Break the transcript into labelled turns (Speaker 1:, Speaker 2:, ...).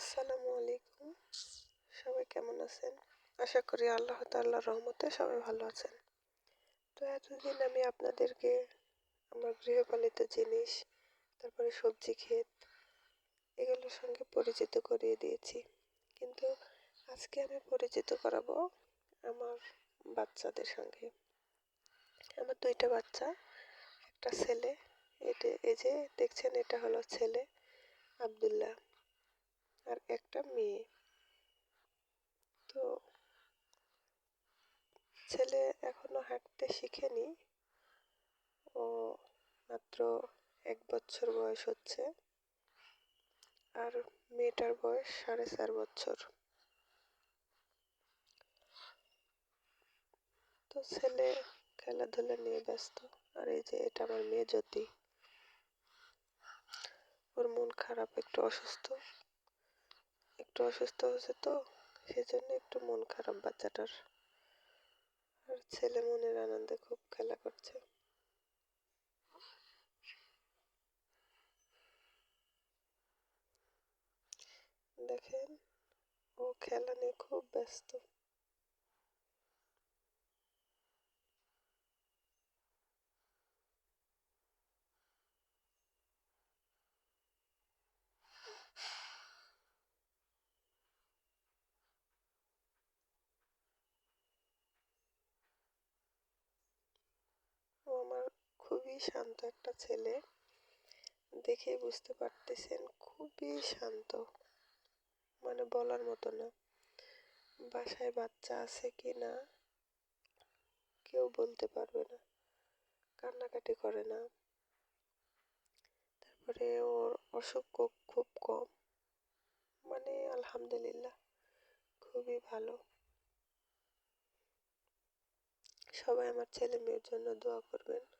Speaker 1: আসসালামু আলাইকুম। সবাই কেমন আছেন? আশা করি আল্লাহ তাল্লাহ রহমতে সবাই ভালো আছেন। তো এতদিন আমি আপনাদেরকে আমার গৃহপালিত জিনিস, তারপরে সবজি ক্ষেত এগুলোর সঙ্গে পরিচিত করিয়ে দিয়েছি। কিন্তু আজকে আমি পরিচিত করাবো আমার বাচ্চাদের সঙ্গে। আমার দুইটা বাচ্চা, একটা ছেলে এটা এই যে দেখছেন এটা হলো ছেলে আবদুল্লাহ। আর একটা মেয়ে। তো ছেলে এখনও হাঁটতে শিখেনি। ও মাত্র এক বছর বয়স হচ্ছে। আর মেয়েটার বয়স সাড়ে চার বছর। তো ছেলে খেলাধুলা নিয়ে ব্যস্ত। আর এই যে এটা আমার মেয়ে জ্যোতি। ওর মন খারাপ, একটু অসুস্থ। একটু অসুস্থ হয়েছে তো, সেজন্য একটু মন খারাপ বাচ্চাটার। আর ছেলে মনের আনন্দে খুব খেলা করছে। দেখেন, ও খেলা নিয়ে খুব ব্যস্ত ও আমার খুবই শান্ত একটা ছেলে। দেখেই বুঝতে পারতেছেন, খুবই শান্ত। মানে বলার মতো না। বাসায় বাচ্চা আছে কি না, কেউ বলতে পারবে না। কান্নাকাটি করে না। তারপরে ওর অসুখ খুব কম। মানে আলহামদুলিল্লাহ, খুবই ভালো। সবাই আমার ছেলে মেয়ের জন্য দোয়া করবেন।